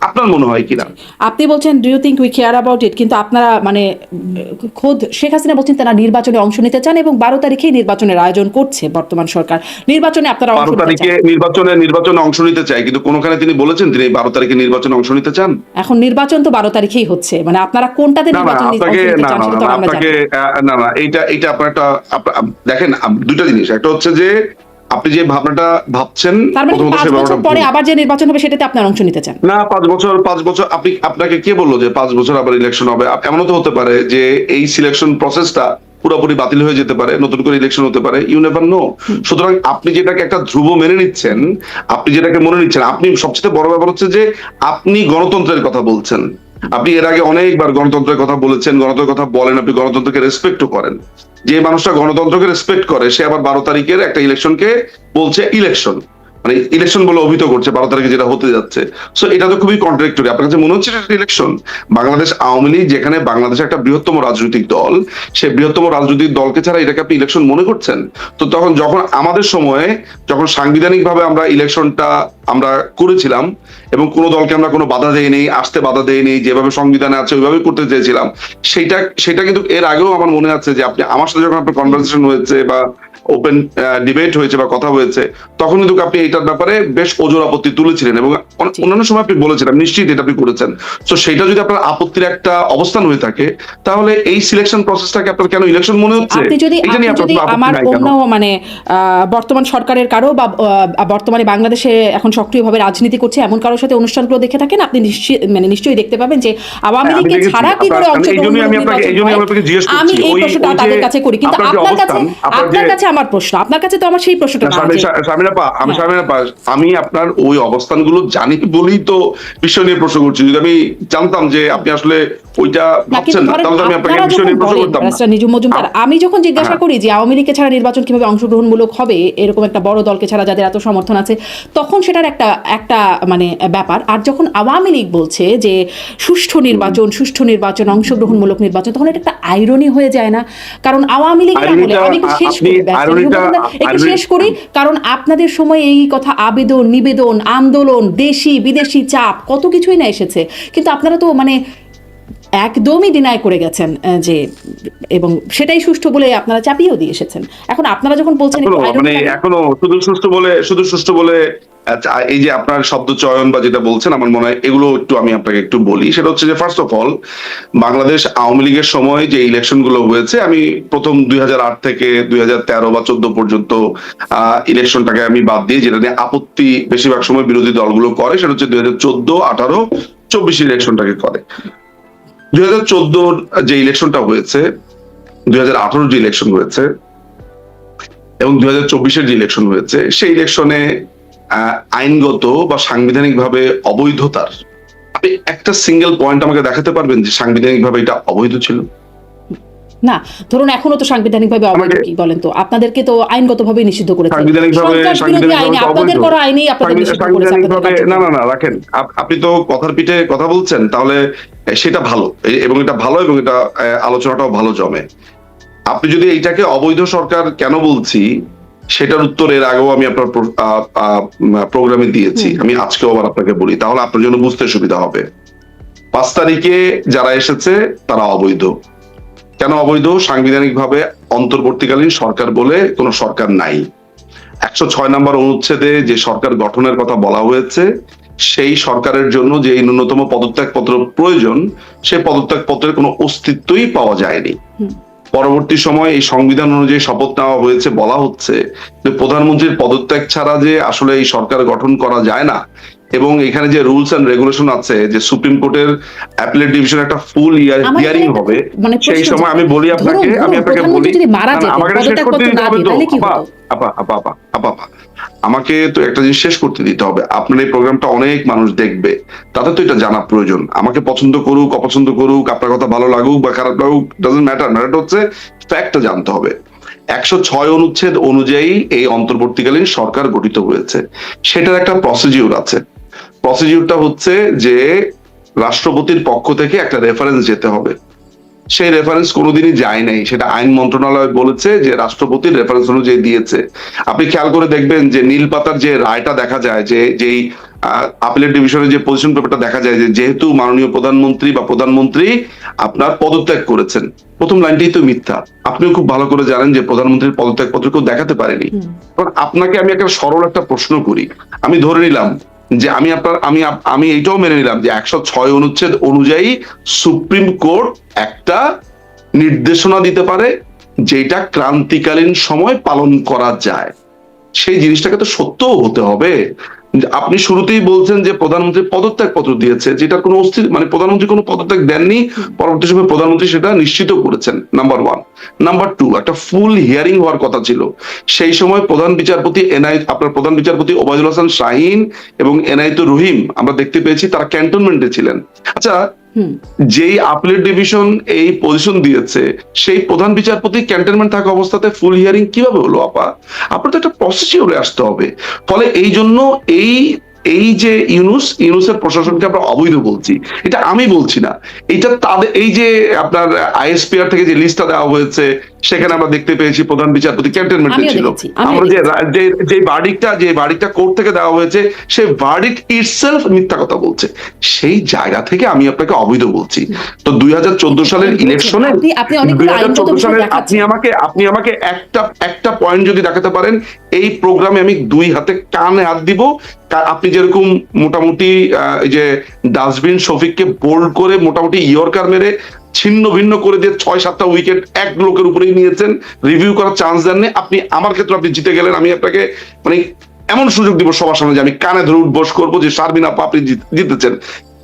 আপনার মনে হয় কিনা? আপনি বলছেন do you think we care about it কিন্তু আপনারা মানে খোদ শেখ হাসিনা বলছেন তারা নির্বাচনে অংশ নিতে চান এবং বারো তারিখেই নির্বাচনের আয়োজন করছে বর্তমান সরকার। নির্বাচনে আপনারা বারো তারিখে নির্বাচনে নির্বাচনে অংশ নিতে চাই কিন্তু কোনখানে তিনি বলেছেন তিনি বারো তারিখে নির্বাচনে অংশ নিতে চান? এখন নির্বাচন তো বারো তারিখেই হচ্ছে মানে আপনারা কোনটাতে নির্বাচন নিতে- আপনাকে না চান না এইটা এইটা আপনার একটা দেখেন দুইটা জিনিস। একটা হচ্ছে যে আপনি যে ভাবনাটা ভাবছেন মানে পরে আবার যে নির্বাচন হবে সেটাতে আপনার অংশ নিতে চান? না পাঁচ বছর পাঁচ বছর আপনি আপনাকে কে বলল যে পাঁচ বছর আবার ইলেকশন হবে? এমনও তো হতে পারে যে এই সিলেকশন প্রসেসটা পুরোপুরি বাতিল হয়ে যেতে পারে নতুন করে ইলেকশন হতে পারে ইউ নেভার নো সুতরাং আপনি যেটাকে একটা ধ্রুব মেনে নিচ্ছেন আপনি যেটাকে মনে নিচ্ছেন আপনি সবচেয়ে বড় ব্যাপার হচ্ছে যে আপনি গণতন্ত্রের কথা বলছেন। আপনি এর আগে অনেকবার গণতন্ত্রের কথা বলেছেন, গণতন্ত্রের কথা বলেন, আপনি গণতন্ত্রকে রেসপেক্টও করেন। যে মানুষটা গণতন্ত্রকে রেসপেক্ট করে, সে আবার বারো তারিখের একটা ইলেকশনকে বলছে ইলেকশন মানে ইলেকশন বলে অভিহিত করছে, বারো তারিখে যেটা হতে যাচ্ছে। সো এটা তো খুবই কন্ট্রাক্টরি আপনার কাছে মনে হচ্ছে ইলেকশন বাংলাদেশ আওয়ামী লীগ, যেখানে বাংলাদেশ একটা বৃহত্তম রাজনৈতিক দল, সেই বৃহত্তম রাজনৈতিক দলকে ছাড়া এটাকে আপনি ইলেকশন মনে করছেন? তো তখন যখন আমাদের সময়ে, যখন সাংবিধানিক ভাবে আমরা ইলেকশনটা আমরা করেছিলাম, এবং কোনো দলকে আমরা কোনো বাধা দেয়নি আসতে বাধা দেয়নি যেভাবে সংবিধানে আছে, ওইভাবে করতে চেয়েছিলাম সেটা সেটা কিন্তু এর আগেও আমার মনে আছে যে আপনি, আমার সাথে যখন আপনার কনভারসেশন হয়েছে বা ওপেন ডিবেট হয়েছে বা কথা হয়েছে তখন কিন্তু আপনি এটার ব্যাপারে বেশ ওজোর আপত্তি তুলেছিলেন এবং অন্যান্য সময় আপনি বলেছিলেন নিশ্চিত এটা আপনি করেছেন। তো সেটা যদি আপনার আপত্তির একটা অবস্থান হয়ে থাকে তাহলে এই সিলেকশন প্রসেসটাকে আপনার কেন ইলেকশন মনে হচ্ছে? আপনি যদি আমার অন্য মানে বর্তমান সরকারের কারও বা বর্তমানে বাংলাদেশে এখন সক্রিয়ভাবে রাজনীতি করছে এমন কারোর সাথে অনুষ্ঠানগুলো দেখে থাকেন আপনি মানে নিশ্চয়ই দেখতে পাবেন যে আওয়ামী হ্যাঁ, লীগকে ছাড়া কি করে অংশগ্রহণ আমি এই প্রশ্নটা তাদের কাছে করি কিন্তু আপনার কাছে আপনার কাছে আমার প্রশ্ন আপনার কাছে তো আমার সেই প্রশ্নটা আমি আমি আপনার ওই অবস্থানগুলো জানি বলেই তো বিষয় নিয়ে প্রশ্ন করছি। যদি আমি জানতাম যে আপনি আসলে ওইটা ভাবছেন না তাহলে আমি আপনাকে বিষয় নিয়ে প্রশ্ন করতাম না। নিজুম মজুমদার, আমি যখন জিজ্ঞাসা হ্যাঁ। করি যে আওয়ামী লীগকে ছাড়া নির্বাচন কীভাবে অংশগ্রহণমূলক হবে এরকম একটা বড় দলকে ছাড়া যাদের এত সমর্থন আছে তখন সেটার একটা একটা মানে ব্যাপার। আর যখন আওয়ামী লীগ বলছে যে সুষ্ঠু নির্বাচন সুষ্ঠু নির্বাচন অংশগ্রহণমূলক নির্বাচন তখন এটা একটা আইরনি হয়ে যায় না। কারণ আওয়ামী লীগের আমলে একটু শেষ একটু শেষ করি কারণ আপনাদের সময় এই কথা আবেদন নিবেদন আন্দোলন দেশি বিদেশি চাপ কত কিছুই না এসেছে। কিন্তু আপনারা তো মানে একদমই ডিনাই করে গেছেন যে এবং সেটাই সুষ্ঠু বলে আপনারা চাপিয়েও দিয়ে এসেছেন। এখন আপনারা যখন বলছেন মানে এখনও শুধু সুষ্ঠু বলে শুধু সুষ্ঠু বলে এই যে আপনার শব্দ চয়ন বা যেটা বলছেন আমার মনে হয় এগুলো একটু আমি আপনাকে একটু বলি। সেটা হচ্ছে যে first of all Bangladesh Awami লীগের সময় যে ইলেকশনগুলো হয়েছে আমি প্রথম দুই হাজার আট থেকে দুই হাজার তেরো বা চোদ্দ পর্যন্ত ইলেকশনটাকে আমি বাদ দিই যেটা নিয়ে আপত্তি বেশিরভাগ সময় বিরোধী দলগুলো করে সেটা হচ্ছে দুই হাজার চোদ্দ আঠারো চব্বিশ ইলেকশনটাকে করে। দুই হাজার চোদ্দোর যে ইলেকশনটা হয়েছে, দুই হাজার আঠারোর যে ইলেকশন হয়েছে এবং দুই হাজার চব্বিশের যে ইলেকশন হয়েছে, সেই ইলেকশনে আইনগত বা সাংবিধানিকভাবে অবৈধতার, আপনি একটা সিঙ্গেল পয়েন্ট আমাকে দেখাতে পারবেন যে সাংবিধানিকভাবে এটা অবৈধ ছিল? না ধরুন এখনও তো সাংবিধানিক ভাবে অবৈধ কি বলেন তো? আপনাদেরকে তো আইনগতভাবে নিষিদ্ধ করেছে। সাংবিধানিকভাবে সন্ত্রাস বিরোধী আইনে আপনাদের করা আইনেই আপনাদের নিষিদ্ধ করেছে সাংবিধানিকভাবে। না না না রাখেন। আপনি তো কথার পিঠে কথা বলছেন তাহলে সেটা ভালো। এবং এটা ভালো এবং এটা আলোচনাটাও ভালো জমে। আপনি যদি এইটাকে অবৈধ সরকার কেন বলছি সেটার উত্তর এর আগেও আমি আপনার প্রোগ্রামে দিয়েছি। আমি আজকেও আবার আপনাকে বলি। তাহলে আপনার জন্য বুঝতে সুবিধা হবে। পাঁচ তারিখে যারা এসেছে তারা অবৈধ। কেন অবৈধ? সাংবিধানিক ভাবে অন্তর্বর্তীকালীন সরকার বলে কোনো সরকার নাই। একশো ছয় নম্বর অনুচ্ছেদে যে সরকার গঠনের কথা বলা হয়েছে সেই সরকারের জন্য যে ন্যূনতম পদত্যাগ পত্র প্রয়োজন সেই পদত্যাগ পত্রের কোনো অস্তিত্বই পাওয়া যায়নি। পরবর্তী সময় এই সংবিধান অনুযায়ী শপথ নেওয়া হয়েছে বলা হচ্ছে যে প্রধানমন্ত্রীর পদত্যাগ ছাড়া যে আসলে এই সরকার গঠন করা যায় না এবং এখানে যে রুলস এন্ড রেগুলেশন আছে যে সুপ্রিম কোর্টের অ্যাপিলেট ডিভিশন একটা ফুল ইয়ার হিয়ারিং হবে মানে সেই সময় আমি বলি আপনাকে আমি আপনাকে বলি আমাকে শেষ করতে দিতে হবে তো? আপা আপা আপা আপা আপা আপা আমাকে তো একটা জিনিস শেষ করতে দিতে হবে। আপনার এই প্রোগ্রামটা অনেক মানুষ দেখবে। তাদের তো এটা জানা প্রয়োজন। আমাকে পছন্দ করুক অপছন্দ করুক আপনার কথা ভালো লাগুক বা খারাপ লাগুক ডাজন্ট ম্যাটার ম্যাটার হচ্ছে ফ্যাক্টটা জানতে হবে। একশো ছয় অনুচ্ছেদ অনুযায়ী এই অন্তর্বর্তীকালীন সরকার গঠিত হয়েছে। সেটার একটা প্রসিডিউর আছে। প্রসিডিউরটা হচ্ছে যে রাষ্ট্রপতির পক্ষ থেকে একটা রেফারেন্স যেতে হবে। সেই রেফারেন্স কোনোদিনই যায় নাই। সেটা আইন মন্ত্রণালয় বলেছে যে রাষ্ট্রপতির রেফারেন্স অনুযায়ী দিয়েছে। আপনি খেয়াল করে দেখবেন যে নীল পাতার যে রায়টা দেখা যায় যে যেই আপিলের ডিভিশনের যে পজিশন পেপারটা দেখা যায় যে যেহেতু মাননীয় প্রধানমন্ত্রী বা প্রধানমন্ত্রী আপনার পদত্যাগ করেছেন। প্রথম লাইনটাই তো মিথ্যা। আপনিও খুব ভালো করে জানেন যে প্রধানমন্ত্রীর পদত্যাগ পত্র কেউ দেখাতে পারেনি। কারণ আপনাকে আমি একটা সরল একটা প্রশ্ন করি। আমি ধরে নিলাম যে আমি আপনার, আমি আমি এইটাও মেনে নিলাম যে একশো ছয় অনুচ্ছেদ অনুযায়ী সুপ্রিম কোর্ট একটা নির্দেশনা দিতে পারে যেটা ক্রান্তিকালীন সময় পালন করা যায়। সেই জিনিসটাকে তো সত্যও হতে হবে। আপনি শুরুতেই বলছেন যে প্রধানমন্ত্রী পদত্যাগ পত্র দিয়েছে, যেটার কোনো অস্তিত্ব মানে প্রধানমন্ত্রী কোনো পদত্যাগ দেননি, পরবর্তী সময় প্রধানমন্ত্রী সেটা নিশ্চিত করেছেন নাম্বার ওয়ান নাম্বার টু একটা ফুল হিয়ারিং হওয়ার কথা ছিল। সেই সময় প্রধান বিচারপতি এনআই, আপনার প্রধান বিচারপতি ওবায়দুল হাসান শাহিন এবং এনআইতুর রহিম, আমরা দেখতে পেয়েছি তারা ক্যান্টনমেন্টে ছিলেন। আচ্ছা যেই আপিলেট ডিভিশন এই পজিশন দিয়েছে, সেই প্রধান বিচারপতি ক্যান্টনমেন্ট থাকা অবস্থাতে ফুল হিয়ারিং কীভাবে হলো, আপা? আপনার তো একটা প্রসিডিওরে আসতে হবে। ফলে এই জন্য এই এই যে ইউনুস ইউনুসের প্রশাসনকে আমরা অবৈধ বলছি। এটা আমি বলছি না। এটা তাদের এই যে আপনার আইএসপিআর থেকে যে লিস্টটা দেওয়া হয়েছে সেখানে আমরা দেখতে পেয়েছি প্রধান বিচারপতি ক্যান্টনমেন্টে ছিল আমরা যে যে বার্ডিকটা যে বার্ডিকটা কোর্ট থেকে দেওয়া হয়েছে সেই বার্ডিক ইটসেলফ মিথ্যা কথা বলছে। সেই জায়গা থেকে আমি আপনাকে অবৈধ বলছি। তো দুই হাজার চৌদ্দ সালের। ইলেকশনে অনেকগুলো আইনগত বিষয় সালের আপনি আমাকে আপনি আমাকে একটা একটা পয়েন্ট যদি দেখাতে পারেন এই প্রোগ্রামে আমি দুই হাতে কানে হাত দিব। আপনি যেরকম মোটামুটি যে ডাস্টবিন শফিককে বোল্ড করে মোটামুটি ইয়র্কার মেরে ছিন্ন ভিন্ন করে দিয়ে ছয়, সাতটা উইকেট এক লোকের উপরেই নিয়েছেন রিভিউ করার চান্স দেননি। আপনি, আমার ক্ষেত্রে আপনি জিতে গেলেন, আমি আপনাকে মানে এমন সুযোগ দিব সবার সামনে যে আমি কানে ধরে উঠবোস করব যে শারমিন আপা আপনি জিতেছেন।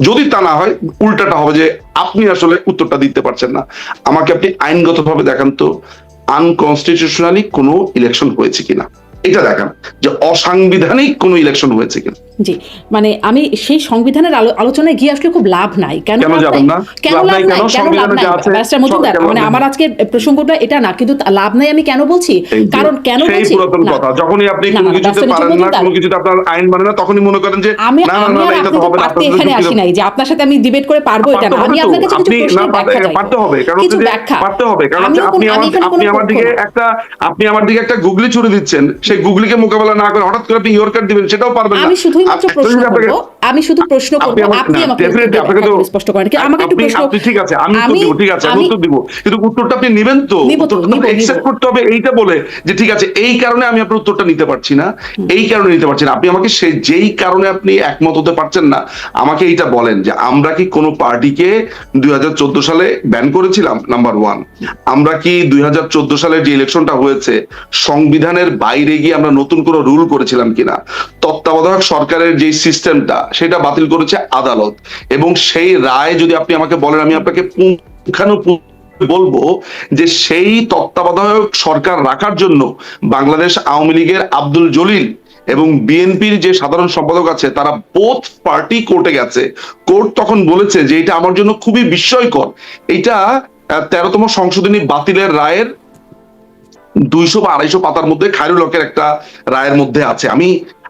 যদি তা না হয়, উল্টাটা হবে যে আপনি আসলে উত্তরটা দিতে পারছেন না। আমাকে আপনি আইনগতভাবে দেখান তো আনকনস্টিটিউশনালি কোনো ইলেকশন হয়েছে কিনা। এটা দেখান যে অসাংবিধানিক কোনো ইলেকশন হয়েছে কিনা। জি মানে আমি সেই সংবিধানের আলোচনায় গিয়ে আসলে খুব লাভ নাই। কেন কেন লাভ? কেন লাভ নাই নাই কেন? কেন লাভ নাই? ব্যারিস্টার মজুমদার মানে আমার আজকে প্রসঙ্গটা এটা না কিন্তু লাভ নাই আমি কেন বলছি? কারণ কেন বলছি? কথা যখনই আপনি কোনো কিছুতে পারেন না কোনো কিছুতে আপনার আইন মানে না তখনই মনে করেন যে আমি না না এটা তো হবে না এখানে আসি নাই যে আপনার সাথে আমি ডিবেট করে পারব এটা না আমি আপনার কাছে কিছু আপনি পারতে- ব্যাখ্যা চাইব। পারতে হবে কারণ কিছু হচ্ছে ব্যাখ্যা। পারতে হবে কারণ আপনি আমার দিকে একটা আপনি আমার দিকে একটা গুগলি ছুড়ে দিচ্ছেন সেই গুগলিকে মোকাবেলা না করে হঠাৎ করে আপনি ইয়র্কার দিবেন সেটাও পারবেন না। আমি শুধুই মাত্র প্রশ্ন করব আমি শুধু প্রশ্ন করব আপনি আমাকে আপনাকে তো- স্পষ্ট করেন কিন্তু আমাকে একটু প্রশ্ন আপনি ঠিক আছে আমি উত্তর আমি- দিব ঠিক আছে আমি উত্তর দিব। কিন্তু উত্তরটা আপনি নেবেন তো তো, উত্তরটা নিব। করতে হবে এইটা বলে যে ঠিক আছে এই কারণে আমি আপনার উত্তরটা নিতে পারছি না এই কারণে নিতে পারছি না। আপনি আমাকে সেই যেই কারণে আপনি একমত হতে পারছেন না আমাকে এইটা বলেন যে আমরা কি কোনো পার্টিকে দুই হাজার চোদ্দ সালে ব্যান করেছিলাম নাম্বার ওয়ান আমরা কি দুই হাজার চোদ্দ সালে যে ইলেকশনটা হয়েছে সংবিধানের বাইরে গিয়ে আমরা নতুন কোনো রুল করেছিলাম কিনা? তত্ত্বাবধায়ক সরকারের যে সিস্টেমটা সেটা বাতিল করেছে আদালত। এবং সেই রায় যদি আপনি আমাকে বলেন, আমি আপনাকে বলব যে সেই তত্ত্বাবধায়ক সরকার রাখার জন্য বাংলাদেশ আওয়ামী লীগের আব্দুল জলিল এবং বিএনপির যে সাধারণ সম্পাদক আছে, তারা বোথ পার্টি কোর্টে গেছে। কোর্ট তখন বলেছে যে এটা আমার জন্য খুবই বিস্ময়কর। এটা তেরোতম সংশোধনী বাতিলের রায়ের দুইশো বা আড়াইশো পাতার মধ্যে খায়রুল হকের একটা রায়ের মধ্যে আছে। আমি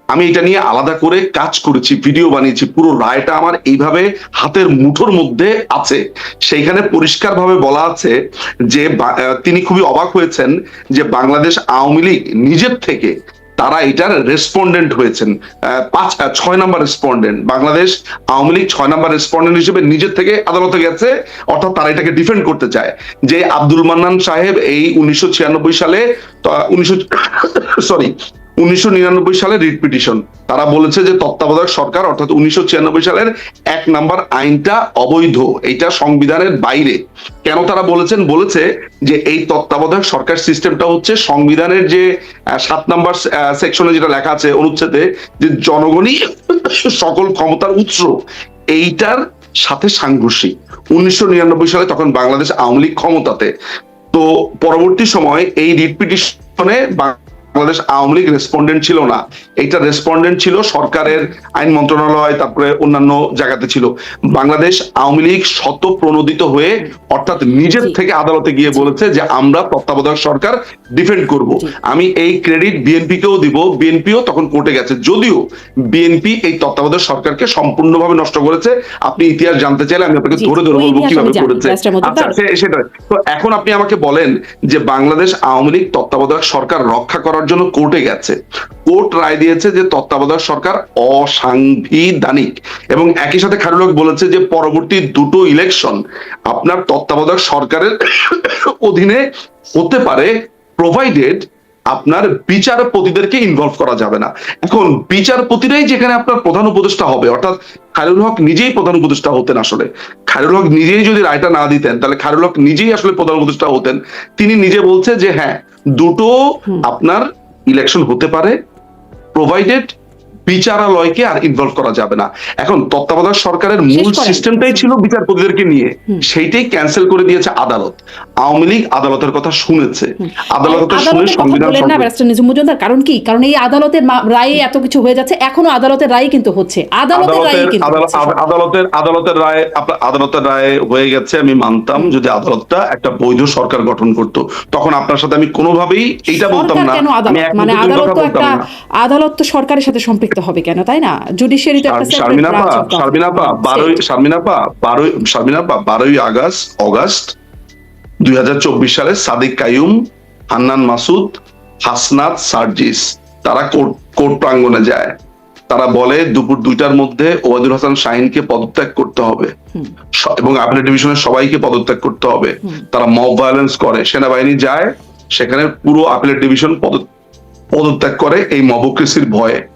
আমি এটা নিয়ে আলাদা করে কাজ করেছি, ভিডিও বানিয়েছি, পুরো রায়টা আমার এইভাবে হাতের মুঠোর মধ্যে আছে। সেইখানে পরিষ্কারভাবে বলা আছে যে তিনি খুবই অবাক হয়েছেন যে বাংলাদেশ আওয়ামী লীগ নিজের থেকে তারা এটার রেসপন্ডেন্ট হয়েছেন। পাঁচ ছয় নাম্বার রেসপন্ডেন্ট বাংলাদেশ আওয়ামী লীগ ছয় নাম্বার রেসপন্ডেন্ট হিসেবে নিজের থেকে আদালতে গেছে, অর্থাৎ তারা এটাকে ডিফেন্ড করতে চায়। যে আব্দুল মান্নান সাহেব এই উনিশশো ছিয়ানব্বই সালে উনিশশো সরি উনিশশো নিরানব্বই সালে রিট পিটিশন। তারা বলেছে যে তত্ত্বাবধায়ক সরকার, অর্থাৎ উনিশশো সালের এক নাম্বার আইনটা অবৈধ, এইটা সংবিধানের বাইরে। কেন তারা বলেছেন? বলেছে যে এই তত্ত্বাবধায়ক সরকার সিস্টেমটা হচ্ছে সংবিধানের যে সাত নাম্বার সেকশনে যেটা লেখা আছে অনুচ্ছেদে, যে জনগণই সকল ক্ষমতার উৎস, এইটার সাথে সাংঘর্ষিক। উনিশশো নিরানব্বই সালে তখন বাংলাদেশ আওয়ামী লীগ ক্ষমতাতে। তো পরবর্তী সময় এই রিট পিটিশনে বাংলাদেশ আওয়ামী লীগ রেসপন্ডেন্ট ছিল না। এইটা রেসপন্ডেন্ট ছিল সরকারের আইন মন্ত্রণালয় তারপরে অন্যান্য জায়গাতে ছিল। বাংলাদেশ আওয়ামী লীগ শত প্রণোদিত হয়ে অর্থাৎ নিজের থেকে আদালতে গিয়ে বলেছে যে আমরা তত্ত্বাবধায়ক সরকার ডিফেন্ড করব। আমি এই ক্রেডিট বিএনপি কেও দিব বিএনপিও তখন কোর্টে গেছে। যদিও বিএনপি এই তত্ত্বাবধায়ক সরকারকে সম্পূর্ণভাবে নষ্ট করেছে আপনি ইতিহাস জানতে চাইলে আমি আপনাকে ধরে ধরে বলব কীভাবে করেছে। আচ্ছা সেটা তো এখন আপনি আমাকে বলেন যে বাংলাদেশ আওয়ামী লীগ তত্ত্বাবধায়ক সরকার রক্ষা করার করার জন্য কোর্টে গেছে। কোর্ট রায় দিয়েছে যে তত্ত্বাবধায়ক সরকার অসাংবিধানিক এবং একই সাথে খারুলক বলেছে যে পরবর্তী দুটো ইলেকশন আপনার তত্ত্বাবধায়ক সরকারের অধীনে হতে পারে প্রোভাইডেড আপনার বিচারপতিদেরকে ইনভলভ করা যাবে না। এখন বিচারপতিরাই যেখানে আপনার প্রধান উপদেষ্টা হবে অর্থাৎ খায়রুল হক নিজেই প্রধান উপদেষ্টা হতেন আসলে। খায়রুল হক নিজেই যদি রায়টা না দিতেন তাহলে খায়রুল হক নিজেই আসলে প্রধান উপদেষ্টা হতেন। তিনি নিজে বলছে যে হ্যাঁ দুটো আপনার ইলেকশন হতে পারে প্রোভাইডেড বিচারালয়কে আর ইনভলভ করা যাবে না। এখন তত্ত্বাবধায়ক সরকারের মূল সিস্টেমটাই ছিল বিচারপতিদেরকে নিয়ে। সেইটাই ক্যান্সেল করে দিয়েছে আদালত। আওয়ামী লীগ আদালতের কথা শুনেছে। আদালতের কথা শুনে সংবিধান কারণ কি? কারণ এই আদালতের রায়ে এত কিছু হয়ে যাচ্ছে এখনও আদালতের রায় কিন্তু হচ্ছে। আদালতের রায় আদালতের কিন্তু আদালতের আদালতের রায় আদালতের রায় হয়ে গেছে আমি মানতাম যদি আদালতটা একটা বৈধ সরকার গঠন করত। তখন আপনার সাথে আমি কোনোভাবেই এইটা বলতাম না। মানে আদালত তো একটা না। আদালত তো সরকারের সাথে সম্পৃক্ত হবে কেন তাই না? জুডিশিয়ারি তো একটা শারমিনাপা. শারমিনাপা বারোই State. শারমিনাপা বারোই শারমিনাপা বারোই আগস্ট অগাস্ট দুই সালে সাদিক কায়ুম হান্নান মাসুদ হাসনাত সার্জিস তারা কোর্ট কোর্ট প্রাঙ্গনে যায়। তারা বলে দুপুর দুইটার মধ্যে ওয়াদুল হাসান শাহিনকে পদত্যাগ করতে হবে। এবং আপিলেট ডিভিশনের সবাইকে পদত্যাগ করতে হবে। তারা মব ভায়োলেন্স করে। সেনাবাহিনী যায় সেখানে পুরো আপিলেট ডিভিশন পদ- পদত্যাগ করে এই মবক্রেসির ভয়ে।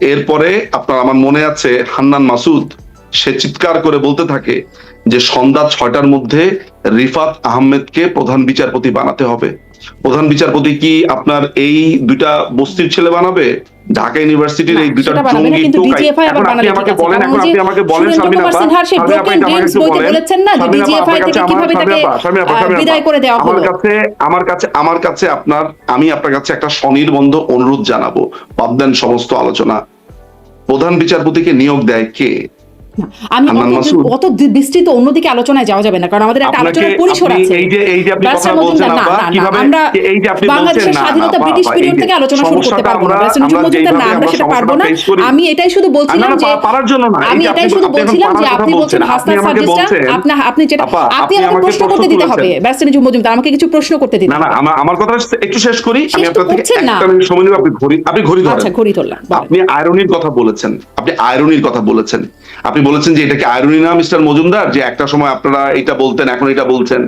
এরপরে আপনার আমার মনে আছে হান্নান মাসুদ, সে চিৎকার করে বলতে থাকে যে সন্ধ্যা ছয়টার মধ্যে রিফাত আহমেদকে প্রধান বিচারপতি বানাতে হবে। প্রধান বিচারপতি কি আপনার এই দুইটা বস্তির ছেলে বানাবে? ঢাকা ইউনিভার্সিটির এই দুইটা জঙ্গি এখন আপনি আমাকে বলেন এখন আপনি আমাকে বলেন আপা আমার-। কাছে আমার কাছে আমার কাছে আপনার আমি আপনার কাছে একটা স্বনির্বন্ধ অনুরোধ জানাব। বাদ দেন সমস্ত আলোচনা। প্রধান বিচারপতিকে নিয়োগ দেয় কে? আমি অত- বিস্তৃত অন্যদিকে আলোচনায় যাওয়া যাবে না কারণ আমাদের একটা আলোচনার পরিসর আছে। এই যে এই যে আপনি কথা বলছেন না, আপা না, না, কীভাবে আমরা এই যে আপনি বাংলাদেশের স্বাধীনতা ব্রিটিশ পিরিয়ড থেকে আলোচনা শুরু করতে পারব না। না আমরা সেটা পারব না। আমি এটাই শুধু বলছিলাম যে পারার জন্য না। আমি এটাই শুধু বলছিলাম যে আপনি বলছেন। আপনি হাসনাত আপনি আপনি যেটা আপনি আমাকে প্রশ্ন করতে দিতে হবে। ব্যারিস্টার মজুমদার আমাকে কিছু প্রশ্ন করতে দিতে না না আমার কথা একটু শেষ করি আমি আপনার থেকে একটা মিনিট সময় নিব আপনি ঘড়ি আপনি ঘড়ি ধরেন। আচ্ছা ঘড়ি ধরলাম আপনি আয়রনির কথা বলেছেন আপনি আয়রনির কথা বলেছেন আপনি বলেছেন যে এটা কি আয়রনি না মিস্টার মজুমদার? যে একটা সময় আপনারা এটা বলতেন এখন এটা বলছেন।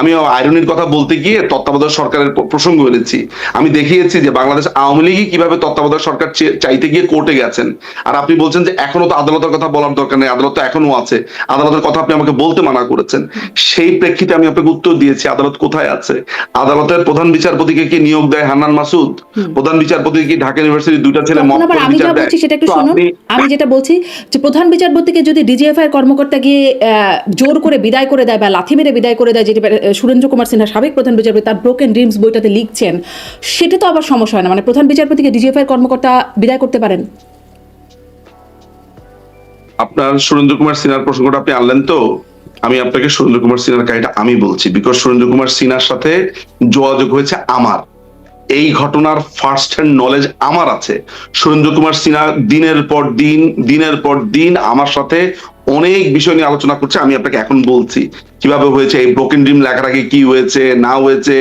আমি আয়রনির কথা বলতে গিয়ে তত্ত্বাবধায়ক সরকারের প্রসঙ্গ এনেছি। আমি দেখিয়েছি যে বাংলাদেশ আওয়ামী লীগই কীভাবে তত্ত্বাবধায়ক সরকার চাইতে গিয়ে কোর্টে গেছেন। আর আপনি বলছেন যে এখনও তো আদালতের কথা বলার দরকার নেই আদালত তো এখনও আছে। আদালতের কথা আপনি আমাকে বলতে মানা করেছেন। সেই প্রেক্ষিতে আমি আপনাকে উত্তর দিয়েছি আদালত কোথায় আছে? আদালতের প্রধান বিচারপতিকে কি নিয়োগ দেয় হান্নান মাসুদ? প্রধান বিচারপতি কি ঢাকা ইউনিভার্সিটির দুইটা ছেলে করে আমি বিচার যা দেয়? বলছি সেটা একটু শুনুন। আমি যেটা বলছি যে প্রধান বিচারপতিকে যদি ডিজিএফআই কর্মকর্তা গিয়ে জোর করে বিদায় করে দেয় বা লাথি মেরে বিদায় করে দেয়, যেটি সুরেন্দ্র কুমার সিনহা সাবেক প্রধান বিচারপতি তার ব্রোকেন ড্রিমস বইটাতে লিখছেন, সেটা তো আবার সমস্যা হয় না। মানে প্রধান বিচারপতিকে ডিজিএফআই কর্মকর্তা বিদায় করতে পারেন? আপনার সুরেন্দ্র কুমার সিনহার প্রসঙ্গটা আপনি আনলেন তো? আমি আপনাকে সুরেন্দ্র কুমার সিনহার কাহিনীটা আমি বলছি বিকজ সুরেন্দ্র কুমার সিনহার সাথে যোগাযোগ হয়েছে আমার। এই ঘটনার ফার্স্ট হ্যান্ড নলেজ আমার আছে। সুরেন্দ্র কুমার সিনহা দিনের পর দিন, দিনের পর দিন আমার সাথে অনেক বিষয় নিয়ে আলোচনা করছে, আমি আপনাকে এখন বলছি। কীভাবে হয়েছে এই ব্রোকেন ড্রিম লেখার আগে কি হয়েছে, না হয়েছে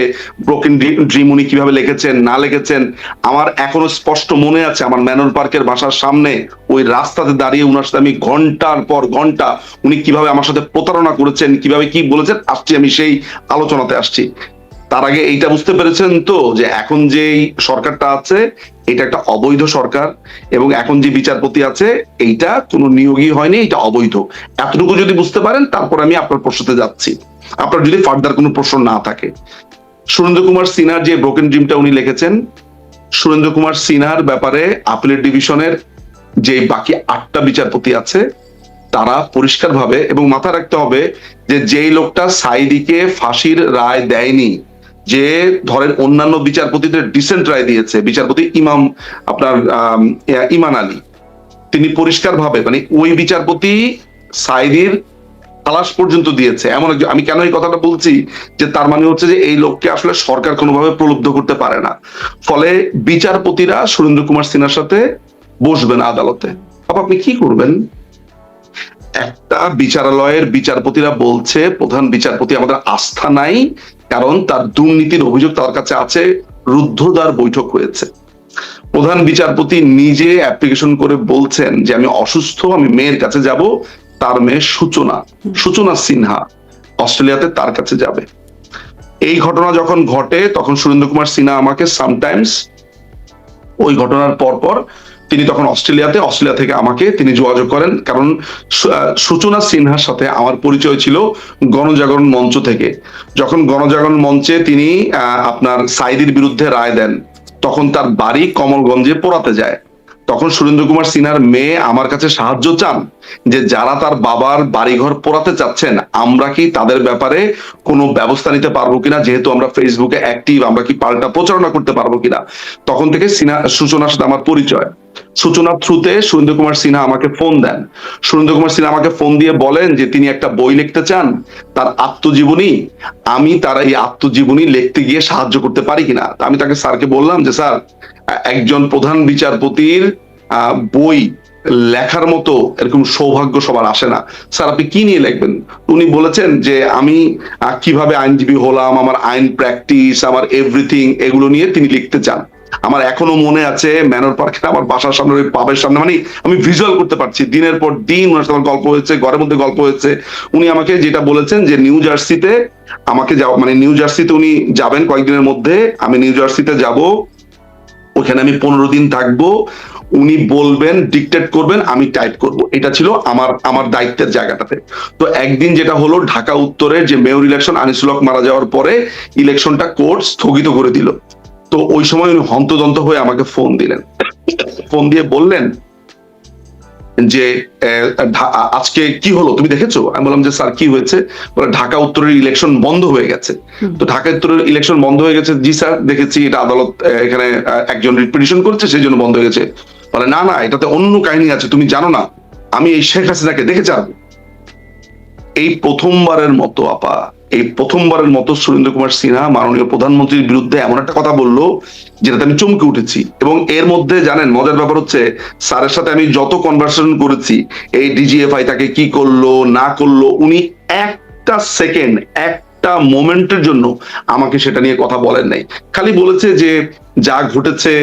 ব্রোকেন ড্রিম উনি কীভাবে লিখেছেন, না লিখেছেন, আমার এখনও স্পষ্ট মনে আছে আমার ম্যানর পার্কের বাসার সামনে, ওই রাস্তাতে দাঁড়িয়ে উনার সাথে আমি ঘণ্টার পর ঘণ্টা উনি কীভাবে আমার সাথে প্রতারণা করেছেন, কীভাবে কি বলেছেন, আসছি আমি সেই আলোচনাতে আসছি। তার আগে এইটা বুঝতে পেরেছেন তো যে এখন যে সরকারটা আছে, এটা একটা অবৈধ সরকার এবং এখন যে বিচারপতি আছে, এইটা কোনো নিয়োগই হয়নি এটা অবৈধ। এতটুকু যদি বুঝতে পারেন, তারপর আমি আপনার প্রশ্নতে যাচ্ছি। আপনার যদি ফার্দার কোনো প্রশ্ন না থাকে। সুরেন্দ্র কুমার সিনহার যে ব্রোকেন ড্রিমটা উনি লিখেছেন, সুরেন্দ্র কুমার সিনহার ব্যাপারে আপিলের ডিভিশনের যে বাকি আটটা বিচারপতি আছে, তারা পরিষ্কারভাবে এবং মাথায় রাখতে হবে যে যেই লোকটা সাইদিকে ফাঁসির রায় দেয়নি যে ধরেন অন্যান্য বিচারপতিদের ডিসেন্ট রায় দিয়েছে, বিচারপতি ইমাম, আপনার ইমান আলী। তিনি পরিষ্কারভাবে মানে ওই বিচারপতি সাইদির তালাশ পর্যন্ত দিয়েছে। এমন একজন আমি কেন এই কথাটা বলছি? যে তার মানে হচ্ছে যে এই লোককে আসলে সরকার কোনোভাবে প্রলুব্ধ করতে পারে না। ফলে বিচারপতিরা সুরেন্দ্র কুমার সিনহার সাথে বসবেন আদালতে। আপ আপনি কি করবেন? একটা বিচারালয়ের বিচারপতিরা বলছে, প্রধান বিচারপতি, আমাদের আস্থা নাই কারণ তার দুর্নীতির অভিযোগ তার কাছে আছে, রুদ্ধদ্বার বৈঠক হয়েছে। প্রধান বিচারপতি নিজে অ্যাপ্লিকেশন করে বলছেন যে, আমি অসুস্থ, আমি মেয়ের কাছে যাব, তার মেয়ে সূচনা সূচনা সিনহা, অস্ট্রেলিয়াতে তার কাছে যাবে। এই ঘটনা যখন ঘটে, তখন সুরেন্দ্র কুমার সিনহা আমাকে সামটাইমস ওই ঘটনার পর পর তিনি তখন অস্ট্রেলিয়াতে, অস্ট্রেলিয়া থেকে আমাকে তিনি যোগাযোগ করেন। কারণ সূচনা সিনহার সাথে আমার পরিচয় ছিল গণজাগরণ মঞ্চ থেকে। যখন গণজাগরণ মঞ্চে তিনি আপনার সাইদির বিরুদ্ধে রায় দেন, তখন তার বাড়ি কমলগঞ্জে পোড়াতে যায়। তখন সুরেন্দ্র কুমার সিনহার মেয়ে আমার কাছে সাহায্য চান যে যারা তার বাবার বাড়িঘর পোড়াতে চাচ্ছেন আমরা কি তাদের ব্যাপারে কোনো ব্যবস্থা নিতে পারব কিনা? যেহেতু আমরা ফেসবুকে অ্যাক্টিভ আমরা কি পাল্টা প্রচারণা করতে পারব কিনা? তখন থেকে সিনহা সূচনার সাথে আমার পরিচয়। সূচনার থ্রুতে সুরেন্দ্র কুমার সিনহা আমাকে ফোন দেন। সুরেন্দ্র কুমার সিনহা আমাকে ফোন দিয়ে বলেন যে, তিনি একটা বই লিখতে চান। তার আত্মজীবনী, আমি তার এই আত্মজীবনী লিখতে গিয়ে সাহায্য করতে পারি কিনা? আমি তাকে স্যারকে বললাম যে, স্যার, একজন প্রধান বিচারপতির বই লেখার মতো এরকম সৌভাগ্য সবার আসে না। স্যার, আপনি কি নিয়ে লিখবেন? উনি বলেছেন যে আমি কীভাবে আইনজীবী হলাম, আমার আইন প্র্যাকটিস, আমার এভরিথিং, এগুলো নিয়ে তিনি লিখতে চান। আমার এখনও মনে আছে ম্যানর পার্কে আমার বাসার সামনে ওই পাবের সামনে মানে আমি ভিজুয়াল করতে পারছি। দিনের পর দিন ওনার সাথে গল্প হয়েছে, ঘরের মধ্যে গল্প হয়েছে। উনি আমাকে যেটা বলেছেন যে নিউ জার্সিতে আমাকে যাও মানে নিউ জার্সিতে উনি যাবেন কয়েকদিনের মধ্যে, আমি নিউ জার্সিতে যাব, ওখানে আমি পনেরো দিন থাকব। উনি বলবেন ডিকটেট করবেন আমি টাইপ করব। এটা ছিল আমার আমার দায়িত্বের জায়গাটাতে। তো একদিন যেটা হলো ঢাকা উত্তরের যে মেয়র ইলেকশন আনিসুল হক মারা যাওয়ার পরে ইলেকশনটা কোর্ট স্থগিত করে দিল। তো ওই সময় উনি হন্তদন্ত হয়ে আমাকে ফোন দিলেন। ফোন দিয়ে বললেন যে আজকে কি হলো? তুমি দেখেছ? আমি বললাম যে স্যার কি হয়েছে? বলে ঢাকা উত্তরের ইলেকশন বন্ধ হয়ে গেছে। তো ঢাকা উত্তরের ইলেকশন বন্ধ হয়ে গেছে জি স্যার দেখেছি এটা আদালত এখানে একজন রিপিটিশন করেছে সেই জন্য বন্ধ হয়ে গেছে। বলে, না না, এটাতে অন্য কাহিনী আছে, তুমি জানো না। আমি এই শেখ হাসিনাকে দেখে যাব এই প্রথমবারের মতো, আপা, এই প্রথমবারের মতো সুরেন্দ্র কুমার সিনহা মাননীয় প্রধানমন্ত্রীর বিরুদ্ধে এমন একটা কথা বলল, যেটাতে আমি চমকে উঠেছি। এবং এর মধ্যে, জানেন, মজার ব্যাপার হচ্ছে, স্যারের সাথে আমি যত কনভারসেশন করেছি, এই ডিজিএফআই তাকে কি করল, না করল, উনি একটা সেকেন্ড একটা মোমেন্টের জন্য আমাকে সেটা নিয়ে কথা বলেন নাই। খালি বলেছে যে যা ঘটেছে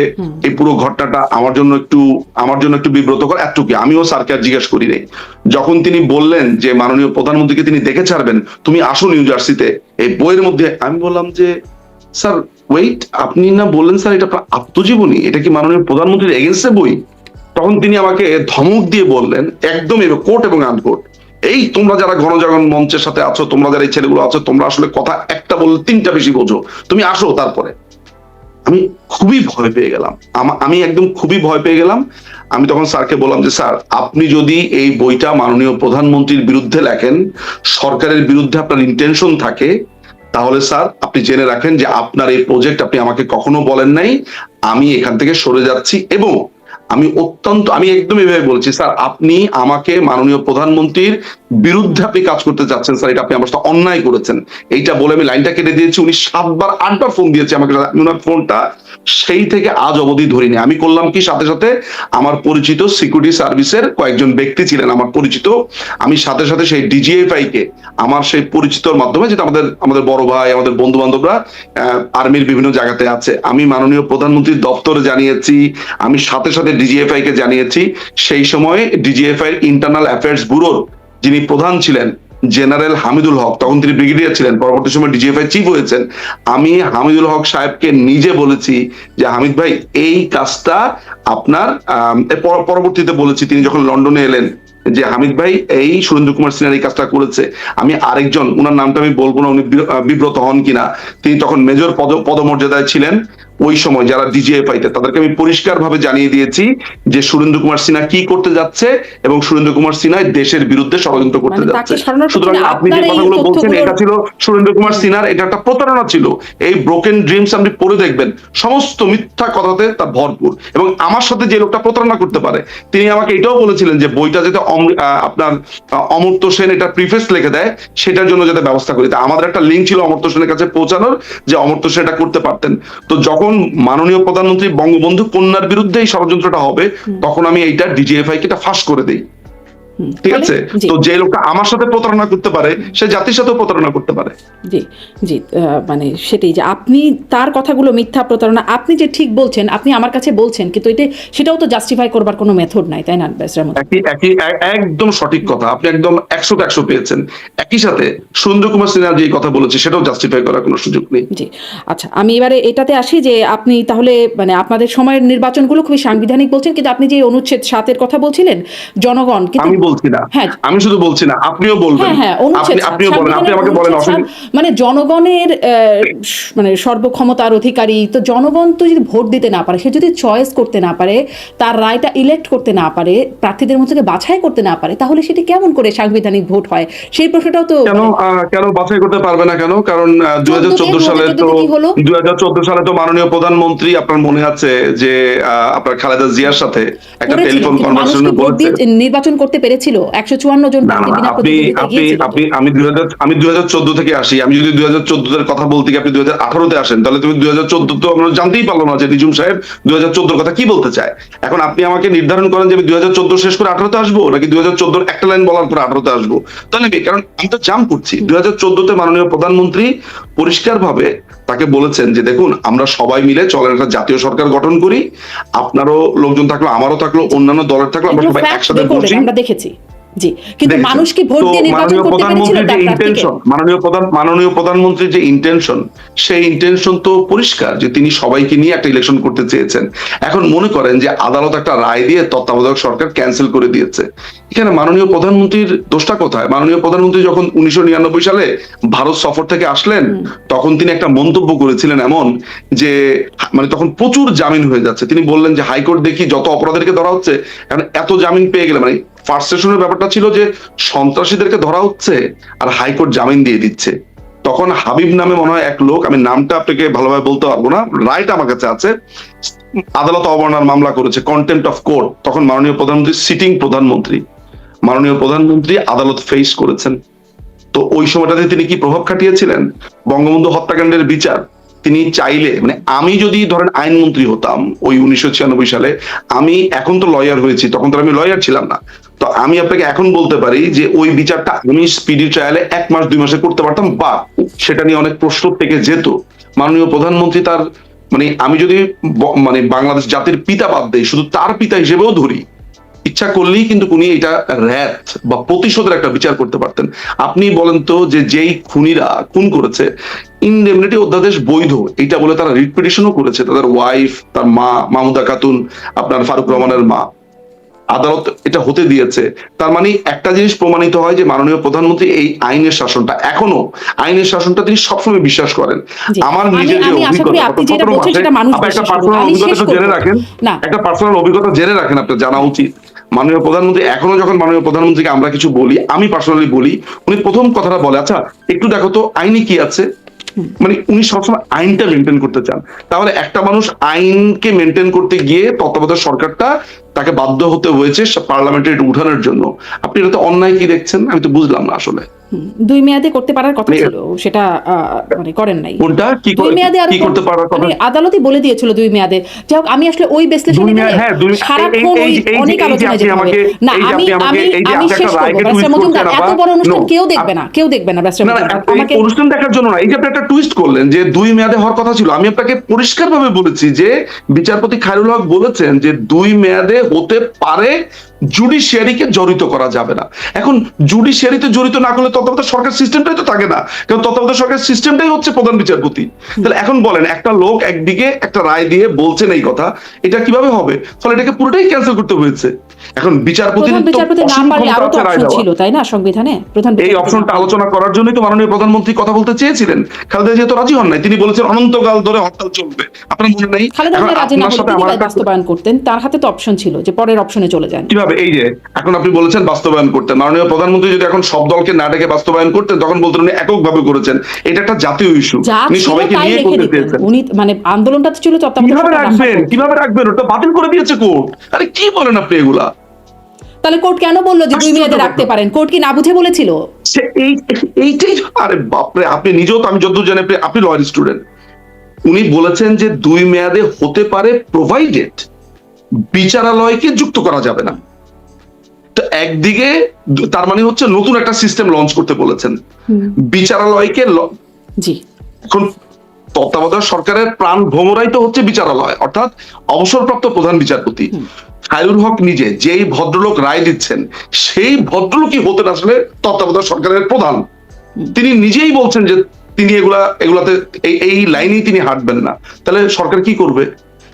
এই পুরো ঘটনাটা আমার জন্য একটু আমার জন্য একটু বিব্রতকর এতটুকু আমিও স্যারকে আর জিজ্ঞেস করি নাই। যখন তিনি বললেন যে মাননীয় প্রধানমন্ত্রীকে তিনি দেখে ছাড়বেন তুমি আসো নিউ জার্সিতে। এই বইয়ের মধ্যে আমি বললাম যে স্যার ওয়েট আপনি না বললেন স্যার এটা আত্মজীবনী? এটা কি মাননীয় প্রধানমন্ত্রীর এগেন্সে বই? তখন তিনি আমাকে ধমক দিয়ে বললেন একদম কোর্ট এবং আনকোট এই তোমরা যারা গণজাগরণ মঞ্চের সাথে আছো, তোমরা যারা এই ছেলেগুলো আছো, তোমরা আসলে কথা একটা বললে তিনটা বেশি বোঝো। তুমি আসো তারপরে। আমি খুবই ভয় পেয়ে গেলাম। আমি একদম খুবই ভয় পেয়ে গেলাম। আমি তখন স্যারকে বললাম যে, স্যার, আপনি যদি এই বইটা মাননীয় প্রধানমন্ত্রীর বিরুদ্ধে লেখেন, সরকারের বিরুদ্ধে আপনার ইন্টেনশন থাকে, তাহলে স্যার, আপনি জেনে রাখেন যে আপনার এই প্রজেক্ট আপনি আমাকে কখনো বলেন নাই। আমি এখান থেকে সরে যাচ্ছি এবং আমি অত্যন্ত আমি একদম এভাবে বলছি স্যার আপনি আমাকে মাননীয় প্রধানমন্ত্রীর বিরুদ্ধে আপনি কাজ করতে যাচ্ছেন, স্যার, এটা আপনি আমার সাথে অন্যায় করেছেন। এইটা বলে আমি লাইনটা কেটে দিয়েছি, উনি সাতবার, আটবার ফোন দিয়েছে আমাকে আমি ওনার ফোনটা সেই থেকে আজ অবধি ধরিনি। আমি করলাম কি? সাথে সাথে আমার পরিচিত সিকিউরিটি সার্ভিসের কয়েকজন ব্যক্তি ছিলেন আমার পরিচিত। আমি সাথে সাথে সেই ডিজিএফআই কে, আমার সেই পরিচিতর মাধ্যমে, যেটা আমাদের আমাদের বড় ভাই, আমাদের বন্ধু বান্ধবরা আর্মির বিভিন্ন জায়গাতে আছে, আমি মাননীয় প্রধানমন্ত্রীর দপ্তরে জানিয়েছি, আমি সাথে সাথে ডিজিএফআই কে জানিয়েছি। সেই সময় ডিজিএফআই ইন্টারনাল অ্যাফেয়ার্স ব্যুরোর যিনি প্রধান ছিলেন, জেনারেল হামিদুল হক, তখন তিনি ব্রিগেডিয়ার ছিলেন, পরবর্তী সময় ডিজিএফআই চিফ হয়েছেন, আমি হামিদুল হক সাহেবকে নিজে বলেছি যে, হামিদ ভাই, এই কাজটা আপনার পরবর্তীতে বলেছি। তিনি যখন লন্ডনে এলেন, যে, হামিদ ভাই, এই সুরেন্দ্র কুমার সিনহার এই কাজটা করেছে, আমি আরেকজন ওনার নামটা আমি বলব না, উনি বিব্রত হন কিনা? তিনি তখন মেজর পদ, পদমর্যাদায় ছিলেন ওই সময় যারা ডিজিএফআই তে তাদেরকে আমি পরিষ্কার ভাবে জানিয়ে দিয়েছি যে সুরেন্দ্র কুমার সিনহা কি করতে যাচ্ছে এবং সুরেন্দ্র কুমার সিনহা দেশের বিরুদ্ধে ষড়যন্ত্র করতে মানে যাচ্ছে। সুতরাং আপনি যে কথাগুলো বলছেন এটা ছিল সুরেন্দ্র কুমার সিনহার এটা একটা প্রতারণা ছিল। এই ব্রোকেন ড্রিমস আপনি পড়ে দেখবেন সমস্ত মিথ্যা কথাতে তা ভরপুর। এবং আমার সাথে যে লোকটা প্রতারণা করতে পারে তিনি আমাকে এটাও বলেছিলেন যে বইটা যাতে আপনার অমর্ত্য সেন এটা প্রিফেস লিখে দেয় সেটার জন্য যাতে ব্যবস্থা করি। আমাদের একটা লিঙ্ক ছিল অমর্ত্য সেনের কাছে পৌঁছানোর যে অমর্ত্য সেন এটা করতে পারতেন। তো যখন মাননীয় প্রধানমন্ত্রী বঙ্গবন্ধু কন্যার বিরুদ্ধে এই ষড়যন্ত্রটা হবে তখন আমি এইটা ডিজিএফআই কে এটা ফাঁস করে দিই। ঠিক আছে। তো যে লোকটা আমার সাথে প্রতারণা করতে পারে সে জাতির সাথেও প্রতারণা করতে পারে। জি জি মানে সেটাই যে আপনি তার কথাগুলো মিথ্যা প্রতারণা আপনি যে ঠিক বলছেন আপনি আমার কাছে বলছেন কিন্তু এটা সেটাও তো জাস্টিফাই করবার কোনো মেথড নাই তাই না একদম সঠিক কথা। আপনি একদম একশো একশো পেয়েছেন। একই সাথে সুরেন্দ্র কুমার সিনহা যে কথা বলেছে সেটাও জাস্টিফাই করার কোনো সুযোগ নেই। জি আচ্ছা আমি এবারে এটাতে আসি যে আপনি তাহলে মানে আপনাদের সময়ের নির্বাচনগুলো খুবই সাংবিধানিক বলছেন কিন্তু আপনি যে অনুচ্ছেদ সাতের কথা বলছিলেন জনগণ কিন্তু বলছি না। হ্যাঁ। আমি শুধু বলছি না আপনিও বলবেন। হ্যাঁ হ্যাঁ আপনিও বলেন আপনি আমাকে বলেন মানে জনগণের মানে সর্বক্ষমতার অধিকারী তো জনগণ তো যদি ভোট দিতে না পারে সে যদি চয়েস করতে না পারে তার রায়টা ইলেক্ট করতে না পারে প্রার্থীদের মধ্যে থেকে বাছাই করতে না পারে তাহলে সেটি কেমন করে সাংবিধানিক ভোট হয়? সেই প্রশ্নটাও তো কেন কেন বাছাই করতে পারবে না কেন? কারণ দুই হাজার চোদ্দ সালে তো? দুই হাজার চোদ্দ সালে তো মাননীয় প্রধানমন্ত্রী আপনার মনে আছে যে আপনার খালেদা জিয়ার সাথে একটা টেলিফোন কনভারসেশনে বলেছে নির্বাচন করতে পেরেছিল? একশো চুয়ান্ন জন আপনি আপনি আমি দুই হাজার আমি দুই হাজার চোদ্দ থেকে আসি। আমি যদি দুই হাজার চোদ্দ এর কথা বলতে গিয়ে আপনি দুই হাজার আঠারোতে আসেন তাহলে তুমি দুই হাজার চোদ্দ তো আমরা জানতেই পারল না যে নিজুম সাহেব দুই হাজার চোদ্দোর কথা কি বলতে চায়। এখন আপনি আমাকে নির্ধারণ করেন যে আমি দুই হাজার চোদ্দ শেষ করে আঠারোতে আসব নাকি দুই হাজার চোদ্দোর একটা লাইন বলার পর আঠারোতে আসব? তাহলে? কারণ আমি তো জাম করছি। দুই হাজার চোদ্দোতে মাননীয় প্রধানমন্ত্রী পরিষ্কার ভাবে তাকে বলেছেন যে দেখুন আমরা সবাই মিলে চলেন একটা জাতীয় সরকার গঠন করি। আপনারও লোকজন থাকল আমারও থাকল অন্যান্য দলের থাকল আমরা সবাই একসাথে বসি। আমরা দেখেছি। জি কিন্তু দেখেছেন। মানুষ কি ভোট দিয়ে নির্বাচন করতে পেরেছিল? ইন্টেনশন মাননীয় প্রধান মাননীয় প্রধানমন্ত্রীর যে ইন্টেনশন সেই ইন্টেনশন তো পরিষ্কার যে তিনি সবাইকে নিয়ে একটা ইলেকশন করতে চেয়েছেন। এখন মনে করেন যে আদালত একটা রায় দিয়ে তত্ত্বাবধায়ক সরকার ক্যান্সেল করে দিয়েছে। এখানে মাননীয় প্রধানমন্ত্রীর দোষটা কোথায়? মাননীয় প্রধানমন্ত্রী যখন উনিশশো নিরানব্বই সালে ভারত সফর থেকে আসলেন তখন তিনি একটা মন্তব্য করেছিলেন এমন যে মানে তখন প্রচুর জামিন হয়ে যাচ্ছে। তিনি বললেন যে হাইকোর্ট দেখি যত অপরাধীকে ধরা হচ্ছে এখন এত জামিন পেয়ে গেলে মানে ফার্স্ট সেশনের ব্যাপারটা ছিল যে সন্ত্রাসীদেরকে ধরা হচ্ছে আর হাইকোর্ট জামিন দিয়ে দিচ্ছে। তখন হাবিব নামে মনে হয় এক লোক, আমি নামটা আপনাকে ভালোভাবে বলতে পারব না, রাইট আমার কাছে আছে। আদালত অবমাননার মামলা করেছে কন্টেম্প অফ কোর্ট তখন মাননীয় প্রধানমন্ত্রী সিটিং প্রধানমন্ত্রী। মাননীয় প্রধানমন্ত্রী আদালত ফেস করেছেন। তো ওই সময়টাতে তিনি কি প্রভাব খাটিয়েছিলেন? বঙ্গবন্ধু হত্যাকাণ্ডের বিচার। তিনি চাইলে মানে আমি যদি ধরেন আইনমন্ত্রী হতাম, ওই উনিশশো ছিয়ানব্বই সালে, আমি এখন তো লয়ার হয়েছি, তখন তো আমি লয়ার ছিলাম না। তো আমি আপনাকে এখন বলতে পারি যে ওই বিচারটা আমি স্পিডি ট্রায়ালে এক মাস, দুই মাসে করতে পারতাম, বা সেটা নিয়ে অনেক প্রশ্ন থেকে যেত। মাননীয় প্রধানমন্ত্রী তার মানে আমি যদি মানে বাংলাদেশ জাতির পিতা বাদ দেই, শুধু তার পিতা হিসেবেও ধরি, ইচ্ছা করলেই কিন্তু উনি এটা র্যাত বা প্রতিশোধের একটা বিচার করতে পারতেন। আপনি বলেন তো যে যেই খুনিরা খুন করেছে ইনডেমনিটি অধ্যাদেশ বৈধ এটা বলে তারা রিট পিটিশনও করেছে। তাদের ওয়াইফ তার মা, মামুদা খাতুন, আপনার ফারুক রহমানের মা। আদালত এটা হতে দিয়েছে। তার মানে একটা জিনিস প্রমাণিত হয় যে মাননীয় প্রধানমন্ত্রী এই আইনের শাসনটা এখনও আইনের শাসনটা তিনি সবসময় বিশ্বাস করেন। আমার নিজের যে আমি আশা করি অভিজ্ঞতা আপনি গত যেটা 17 বলছেন মাসে, সেটা মানুষ আপনি একটা পার্সোনাল অভিজ্ঞতা জেনে রাখেন। একটা পার্সোনাল অভিজ্ঞতা জেনে রাখেন আপনার জানা উচিত। মাননীয় প্রধানমন্ত্রী এখনও যখন মাননীয় প্রধানমন্ত্রীকে আমরা কিছু বলি আমি পার্সোনালি বলি উনি প্রথম কথাটা বলে আচ্ছা একটু দেখো তো আইনে কি আছে? মানে উনি সবসময় আইনটা মেনটেন করতে চান। তাহলে একটা মানুষ আইনকে মেনটেন করতে গিয়ে তত্ত্বাবধায়ক সরকারটা তাকে বাধ্য হতে হয়েছে পার্লামেন্টে উঠানোর জন্য। আপনি এটাতে অন্যায় কি দেখছেন? আমি তো বুঝলাম না আসলে। দুই মেয়াদে করতে পারার কথা মানে- ছিল সেটা মানে করেন নাই। কোনটা? কি দুই মেয়াদে আরও করতে পারার কথা? মানে আদালতই বলে দিয়েছিল দুই মেয়াদে। যাই হোক আমি আসলে ওই বিশ্লেষণে গেলে হ্যাঁ, সারাক্ষণ ওই অনেক আলোচনা যেতে হবে। আমাকে- না আমি আমি আমি শেষ করব এত বড় অনুষ্ঠান কেউ দেখবে না কেউ দেখবে না আমাকে অনুষ্ঠান দেখার জন্য না এই যে আপনি একটা টুইস্ট করলেন যে দুই মেয়াদে হওয়ার কথা ছিল আমি আপনাকে পরিষ্কার ভাবে বলেছি যে বিচারপতি খায়রুল হক বলেছেন যে দুই মেয়াদে হতে পারে জুডিশিয়ারিকে জড়িত করা যাবে না। এখন জুডিশিয়ারিতে জড়িত না করলে তত্ত্বাবধায়ক সরকার সিস্টেমটাই তো থাকে না। কারণ তত্ত্বাবধায়ক সরকার সিস্টেমটাই হচ্ছে প্রধান বিচারপতি। তাহলে এখন বলেন একটা লোক একদিকে একটা রায় দিয়ে বলছেন এই কথা এটা কীভাবে হবে? ফলে এটাকে পুরোটাই ক্যান্সেল করতে হয়েছে। এখন বিচারপতি প্রধান বিচারপতি না পারলে আরও তো অপশন ছিল তাই না সংবিধানে? প্রধান এই অপশনটা আলোচনা করার জন্যই তো মাননীয় প্রধানমন্ত্রী কথা বলতে চেয়েছিলেন। খালেদা জিয়া তো রাজি হন নাই। তিনি বলেছেন অনন্তকাল ধরে হরতাল চলবে। আপনার মনে নাই? খালেদা জিয়া রাজি না হলে তিনি বাস্তবায়ন করতেন। তার হাতে তো অপশন ছিল যে পরের অপশনে চলে যান। কীভাবে? এই যে এখন আপনি বলেছেন বাস্তবায়ন করতে। মাননীয় প্রধানমন্ত্রী যদি এখন সব দলকে না ডেকে বাস্তবায়ন করতেন তখন বলতেন উনি এককভাবে করেছেন। এটা একটা জাতীয় ইস্যু উনি সবাইকে নিয়ে করতে চেয়েছেন। উনি মানে আন্দোলনটা তো ছিল কীভাবে রাখবেন? কীভাবে রাখবেন? ওটা বাতিল করে দিয়েছে কোর্ট। আরে কি বলেন আপনি এগুলা? তাহলে কোর্ট কেন বলল যে দুই মেয়াদে রাখতে পারেন? কোর্ট কি না বুঝে বলেছিল? সে এই এইটাই আরে বাপরে আপনি নিজেও তো আমি যতদূর জানি আপনি লয়ার স্টুডেন্ট উনি বলেছেন যে দুই মেয়াদে হতে পারে প্রোভাইডেড বিচারালয়কে যুক্ত করা যাবে না। তো একদিকে তার মানে হচ্ছে নতুন একটা সিস্টেম লঞ্চ করতে বলেছেন। বিচারালয়কে জি। এখন তত্ত্বাবধায়ক সরকারের প্রাণ ভ্রমরাই তো হচ্ছে বিচারালয় অর্থাৎ অবসরপ্রাপ্ত প্রধান বিচারপতি। খায়রুল হক নিজে যেই ভদ্রলোক রায় দিচ্ছেন সেই ভদ্রলোকই হতেন আসলে তত্ত্বাবধায়ক সরকারের প্রধান। তিনি নিজেই বলছেন যে তিনি এগুলা এগুলাতে এই এই লাইনেই তিনি হাঁটবেন না। তাহলে সরকার কি করবে?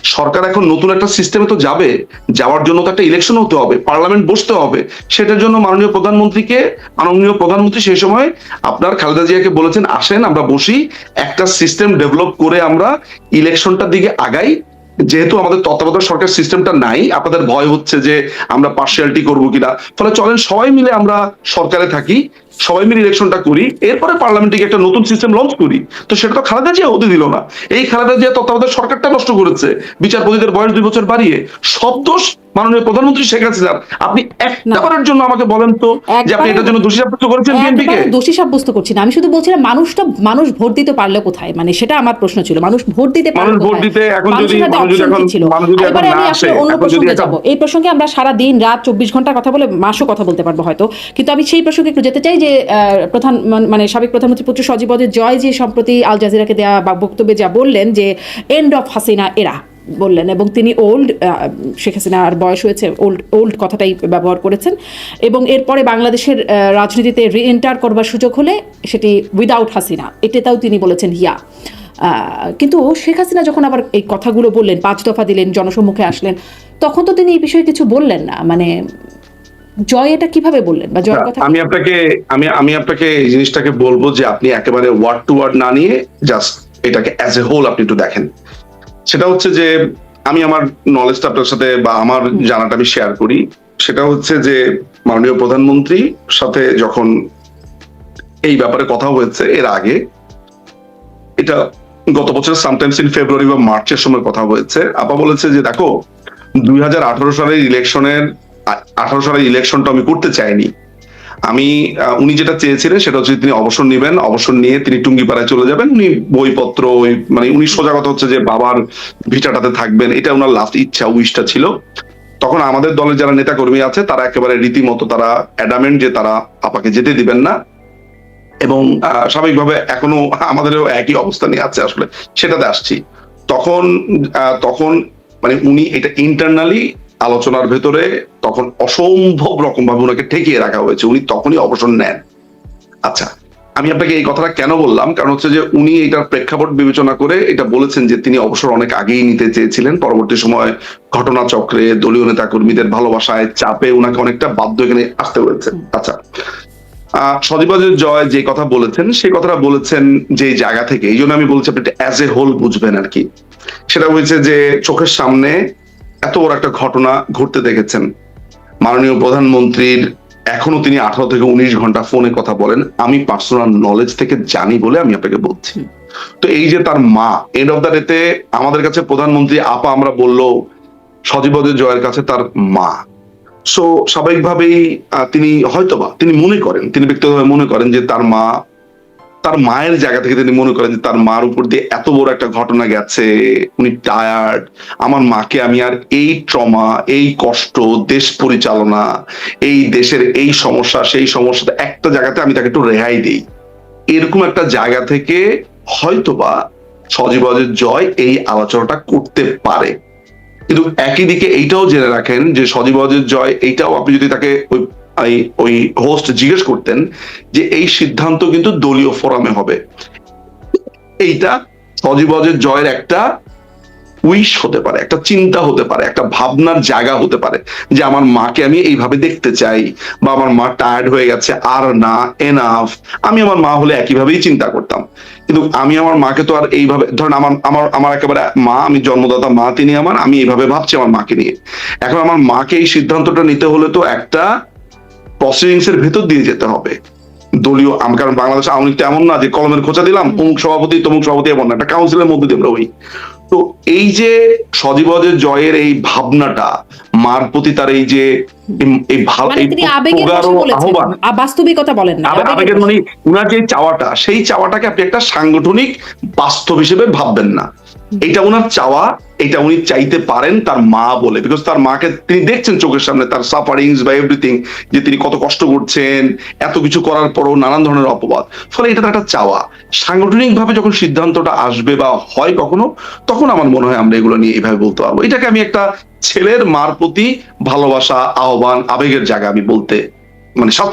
সরকার এখন নতুন একটা সিস্টেমে তো যাবে, যাওয়ার জন্য তো একটা ইলেকশন হতে হবে পার্লামেন্ট বসতে হবে। সেটার জন্য মাননীয় প্রধানমন্ত্রীকে, মাননীয় প্রধানমন্ত্রী সেই সময় আপনার খালেদা জিয়াকে বলেছেন, আসেন, আমরা বসি, একটা সিস্টেম ডেভেলপ করে আমরা ইলেকশনটার দিকে আগাই। যেহেতু আমাদের তত্ত্বাবধায়ক সরকার সিস্টেমটা নাই, আপনাদের ভয় হচ্ছে যে আমরা পার্সিয়ালিটি করব কিনা। ফলে চলেন, সবাই মিলে আমরা সরকারে থাকি, সবাই মিলে ইলেকশনটা করি, এরপরে পার্লামেন্টে একটা নতুন সিস্টেম লঞ্চ করি। তো সেটা তো খালেদা জিয়া হতে দিল না। এই খালেদা জিয়া তত্ত্বাবধায়ক সরকারটা নষ্ট করেছে। বিচারপতিদের বয়স দুই বছর বাড়িয়ে। সব দোষ মাননীয় প্রধানমন্ত্রী শেখ হাসিনার আপনি একটা বারের জন্য আমাকে বলেন তো যে আপনি এটার জন্য দোষী সাব্যস্ত করেছেন বিএনপি কে? দোষী সাব্যস্ত করছি না। আমি শুধু বলছিলাম মানুষটা মানুষ ভোট দিতে পারল কোথায়? মানে সেটা আমার প্রশ্ন ছিল। মানুষ ভোট দিতে পারল মানুষ ভোট দিতে এখন যদি- মানুষ যদি এখন- মানুষ যদি এখন না আসে, অন্য প্রসঙ্গে যাব। এই প্রসঙ্গে আমরা সারা দিন রাত চব্বিশ ঘণ্টা কথা বলে মাসও কথা বলতে পারব হয়তো। কিন্তু আমি সেই প্রসঙ্গে একটু যেতে চাই যে প্রধান মানে সাবেক প্রধানমন্ত্রী পুত্র সজীবদের জয় যে সম্প্রতি আল জাজিরাকে দেওয়া বা বক্তব্যে যা বললেন যে এন্ড অফ হাসিনা এরা বললেন এবং তিনি ওল্ড শেখ হাসিনার বয়স হয়েছে ওল্ড ওল্ড কথাটাই ব্যবহার করেছেন। এবং এরপরে বাংলাদেশের রাজনীতিতে রি এন্টার করবার সুযোগ হলে সেটি উইদাউট হাসিনা। এটাতেও তিনি বলেছেন হিয়া কিন্তু শেখ হাসিনা যখন আবার এই কথাগুলো বললেন পাঁচ দফা দিলেন জনসম্মুখে আসলেন তখন তো তিনি এই বিষয়ে কিছু বললেন না। মানে জয় এটা কীভাবে বললেন বা জয়ের কথা আমি আপনাকে আমি আমি আপনাকে এই জিনিসটাকে বলব যে আপনি একেবারে ওয়ার্ড টু ওয়ার্ড না নিয়ে জাস্ট এটাকে অ্যাজ এ হোল আপনি একটু দেখেন। সেটা হচ্ছে যে আমি আমার নলেজটা আপনার সাথে বা আমার জানাটা আমি শেয়ার করি। সেটা হচ্ছে যে মাননীয় প্রধানমন্ত্রী সাথে যখন এই ব্যাপারে কথা হয়েছে এর আগে এটা গত বছর সামটাইমস ইন ফেব্রুয়ারি বা মার্চের সময় কথা হয়েছে। আপা বলেছে যে দেখো দুই হাজার আঠারো সালের ইলেকশনের আঠারো সালের ইলেকশনটা আমি করতে চাইনি। আমি উনি যেটা চেয়েছিলেন সেটা হচ্ছে তিনি অবসর নেবেন, অবসর নিয়ে তিনি টুঙ্গিপাড়ায় চলে যাবেন, উনি বইপত্র, ওই মানে উনি সোজা কথা হচ্ছে যে বাবার ভিটাটাতে থাকবেন, এটা ওনার লাস্ট ইচ্ছা, উইশটা ছিল। তখন আমাদের দলের যারা নেতা কর্মী আছে, তারা একেবারে রীতিমতো তারা অ্যাডামেন্ট যে তারা আপাকে যেতে দিবেন না। এবং স্বাভাবিকভাবে এখনও আমাদেরও একই অবস্থা নিয়ে আছে আসলে, সেটাতে আসছি। তখন তখন মানে উনি এটা ইন্টারনালি আলোচনার ভেতরে তখন অসম্ভব রকম ভাবে ওনাকে ঠেকিয়ে রাখা হয়েছে। উনি তখনই অবসর নেন। আচ্ছা আমি আপনাকে এই কথাটা কেন বললাম? কারণ হচ্ছে যে উনি এটার প্রেক্ষাপট বিবেচনা করে এটা বলেছেন যে তিনি অবসর অনেক আগেই নিতে চেয়েছিলেন। পরবর্তী সময় ঘটনাচক্রে দলীয় নেতা কর্মীদের ভালোবাসায় চাপে ওনাকে অনেকটা বাধ্য এখানে আসতে হয়েছে। আচ্ছা আহ সজীবাজের জয় যে কথা বলেছেন, সেই কথাটা বলেছেন যে জায়গা থেকে। এই জন্য আমি বলছি আপনি অ্যাজ এ হোল বুঝবেন আর কি। সেটা হয়েছে যে চোখের সামনে এত বড় একটা ঘটনা ঘটতে দেখেছেন। মাননীয় প্রধানমন্ত্রীর এখনও তিনি আঠারো থেকে উনিশ ঘণ্টা ফোনে কথা বলেন। আমি পার্সোনাল নলেজ থেকে জানি বলে আমি আপনাকে বলছি। তো এই যে তার মা এন্ড অফ দ্য ডেতে আমাদের কাছে প্রধানমন্ত্রী আপা আমরা বলল, সজীবদের জয়ের কাছে তার মা। সো স্বাভাবিকভাবেই তিনি হয়তোবা, তিনি মনে করেন, তিনি ব্যক্তিগতভাবে মনে করেন যে তার মা তার মায়ের জায়গা থেকে তিনি মনে করেন যে তার মার উপর দিয়ে এত বড় একটা ঘটনা গেছে, উনি টায়ার্ড আমার মাকে আমি আর এই ট্রমা এই কষ্ট, দেশ পরিচালনা, এই দেশের এই সমস্যা, সেই সমস্যাতে একটা জায়গাতে আমি তাকে একটু রেহাই দিই। এরকম একটা জায়গা থেকে হয়তোবা সজীবজের জয় এই আলোচনাটা করতে পারে। কিন্তু একই দিকে এইটাও জেনে রাখেন যে সজীবজের জয়, এইটাও আপনি যদি তাকে ওই ওই হোস্ট জিজ্ঞেস করতেন যে এই সিদ্ধান্ত কিন্তু দলীয় ফোরামে হবে। এইটা সজীবজের জয়ের একটা উইশ হতে পারে, একটা চিন্তা হতে পারে, একটা ভাবনার জায়গা হতে পারে যে আমার মাকে আমি এইভাবে দেখতে চাই বা আমার মা টায়ার্ড হয়ে গেছে, আর না এনাফ আমি আমার মা হলে একইভাবেই চিন্তা করতাম। কিন্তু আমি আমার মাকে তো আর এইভাবে, ধরেন আমার আমার আমার একেবারে মা, আমি জন্মদাতা মা, তিনি আমার, আমি এইভাবে ভাবছি আমার মাকে নিয়ে। এখন আমার মাকে এই সিদ্ধান্তটা নিতে হলে তো একটা প্রসিডিংস এর ভেতর দিয়ে যেতে হবে। দলীয় কারণ বাংলাদেশ আওয়ামী লীগ এমন না যে কলমের খোঁচা দিলাম অমুক সভাপতি তমুক সভাপতি এমন না একটা কাউন্সিলের মধ্যে দিয়ে আমরা হই। তো এই যে সজীবদের জয়ের এই ভাবনাটা মার প্রতি তার এই যে এই- ভালো মানে বাস্তবিকতা বলেন না আবেগের মানে উনার যে চাওয়াটা সেই চাওয়াটাকে আপনি একটা সাংগঠনিক বাস্তব হিসেবে ভাববেন না। এটা ওনার চাওয়া, এটা উনি চাইতে পারেন তার মা বলে। বিকজ তার মাকে তিনি দেখছেন চোখের সামনে তার সাফারিংস বা এভরিথিং যে তিনি কত কষ্ট করছেন, এত কিছু করার পরও নানান ধরনের অপবাদ। ফলে এটা একটা চাওয়া। সাংগঠনিক ভাবে যখন সিদ্ধান্তটা আসবে বা হয় কখনো, তখন আমার মনে হয় আমরা এগুলো নিয়ে এইভাবে বলতে পারব। এটাকে আমি একটা ছেলের মার প্রতি ভালোবাসা, আহ্বান, আবেগের জায়গা আমি বলতে মানে সব